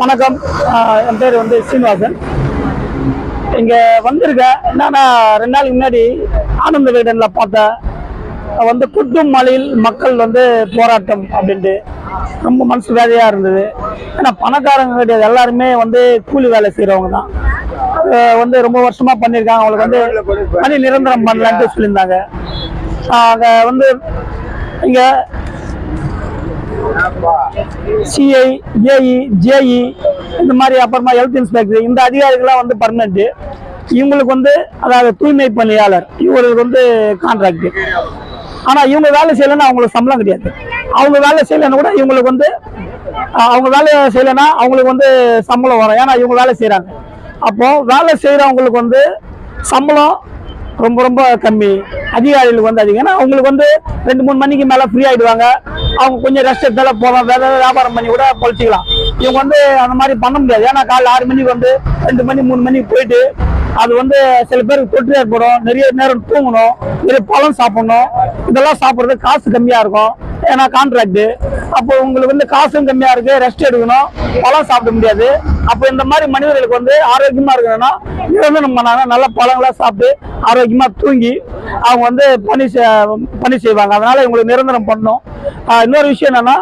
வணக்கம். என் பேர் வந்து ஸ்ரீனிவாசன் இங்கே வந்திருக்கேன் என்னன்னா ரெண்டு நாளுக்கு முன்னாடி ஆனந்த விகடனில் பார்த்தேன் வந்து குட்டும் மலையில் மக்கள் வந்து போராட்டம் அப்படின்ட்டு ரொம்ப மனசு வேதையாக இருந்தது. ஏன்னா பணக்காரங்க கிடையாது எல்லாருமே வந்து கூலி வேலை செய்கிறவங்க தான். வந்து ரொம்ப வருஷமாக பண்ணியிருக்காங்க. அவங்களுக்கு வந்து பணி நிரந்தரம் பண்ணலான்ட்டு சொல்லியிருந்தாங்க. அங்கே வந்து இங்கே சிஐ ஏஇ ஜேஇ இந்த மாதிரி அப்புறமா ஹெல்த் இன்ஸ்பெக்டர் இந்த அதிகாரிகள்லாம் வந்து பர்மனெண்ட் இவங்களுக்கு வந்து அதாவது தூய்மை பணியாளர் இவங்களுக்கு வந்து கான்ட்ராக்ட் ஆனால் இவங்க வேலை செய்யலைன்னா அவங்களுக்கு சம்பளம் கிடையாது. அவங்க வேலை செய்யலைன்னா கூட இவங்களுக்கு வந்து அவங்க வேலை செய்யலைன்னா அவங்களுக்கு வந்து சம்பளம் வரும். ஏன்னா இவங்க வேலை செய்கிறாங்க அப்போ வேலை செய்கிறவங்களுக்கு வந்து சம்பளம் ரொம்ப ரொம்ப கம்மி. அதிகாரிகளுக்கு வந்து அதிகம் ஏன்னா அவங்களுக்கு வந்து ரெண்டு மூணு மணிக்கு மேல ஃப்ரீ ஆயிடுவாங்க. அவங்க கொஞ்சம் ரெஸ்ட் எடுத்தால போகலாம் வேற ஏதாவது வியாபாரம் பண்ணி கூட பொழைச்சிக்கலாம். இவங்க வந்து அந்த மாதிரி பண்ண முடியாது. ஏன்னா காலைல ஆறு மணிக்கு வந்து ரெண்டு மணி மூணு மணிக்கு போயிட்டு அது வந்து சில பேருக்கு தொற்று ஏற்படும் நிறைய நேரம் தூங்கணும் நிறைய பழம் சாப்பிடணும். இதெல்லாம் சாப்பிட்றது காசு கம்மியாக இருக்கும். ஏன்னா கான்ட்ராக்டு அப்போ உங்களுக்கு வந்து காசும் கம்மியாக இருக்குது ரெஸ்ட் எடுக்கணும். பழம் சாப்பிட முடியாது. அப்போ இந்த மாதிரி மனிதர்களுக்கு வந்து ஆரோக்கியமாக இருக்கணும்னா நிரந்தரம் பண்ணாங்க நல்ல பழங்களாக சாப்பிட்டு ஆரோக்கியமாக தூங்கி அவங்க வந்து பணி பணி செய்வாங்க. அதனால் இவங்களுக்கு நிரந்தரம் பண்ணணும். இன்னொரு விஷயம் என்னென்னா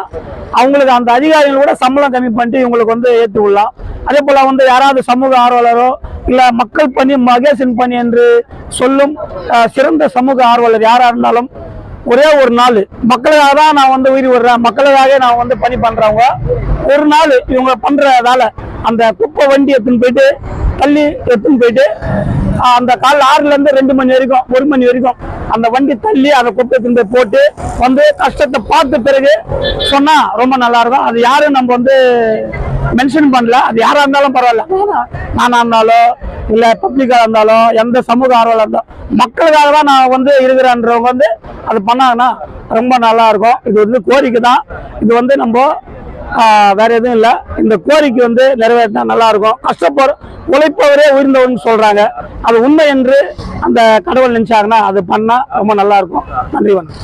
அவங்களுக்கு அந்த அதிகாரிகள் கூட சம்பளம் கம்மி பண்ணிட்டு இவங்களுக்கு வந்து ஏற்றுக்கொள்ளலாம். அதே போல் வந்து யாராவது சமூக ஆர்வலரோ இல்லை மக்கள் பணி மகேசன் பணி என்று சொல்லும் சிறந்த சமூக ஆர்வலர் யாராக இருந்தாலும் ஒரே ஒரு நாள். மக்களுக்காக தான் நான் வந்து உயிர் விடுறேன். மக்களுக்காக நான் வந்து பணி பண்ணுறவங்க ஒரு நாள் இவங்க பண்ணுறதால அந்த குப்பை வண்டி எடுத்துன்னு போயிட்டு தள்ளி எடுத்துன்னு போயிட்டு அந்த காலைல ஆறுலேருந்து ரெண்டு மணி வரைக்கும் ஒரு மணி வரைக்கும் அந்த வண்டி தள்ளி அதை குப்பை எடுத்துன்னு போட்டு வந்து கஷ்டத்தை பார்த்த பிறகு சொன்னால் ரொம்ப நல்லாயிருக்கும் அது யாரும் நம்ம வந்து மென்ஷன் பண்ணல. அது யாரா இருந்தாலும் பரவாயில்ல. நானா- இருந்தாலும் இல்ல பப்ளிக்கா இருந்தாலும் எந்த சமூக ஆர்வலா இருந்தாலும் மக்களுக்காக தான் நான் வந்து இருக்கிறேன்றவங்க வந்து அது பண்ணாங்கன்னா ரொம்ப நல்லா இருக்கும். இது வந்து கோரிக்கை தான். இது வந்து நம்ம வேற எதுவும் இல்லை. இந்த கோரிக்கை வந்து நிறைவேற்றினா நல்லா இருக்கும். கஷ்டப்படு உழைப்பவரே உயர்ந்தவன் சொல்றாங்க. அது உண்மை என்று அந்த கடவுள் நினைச்சாங்கன்னா அது பண்ணா ரொம்ப நல்லா இருக்கும். நன்றி வணக்கம்.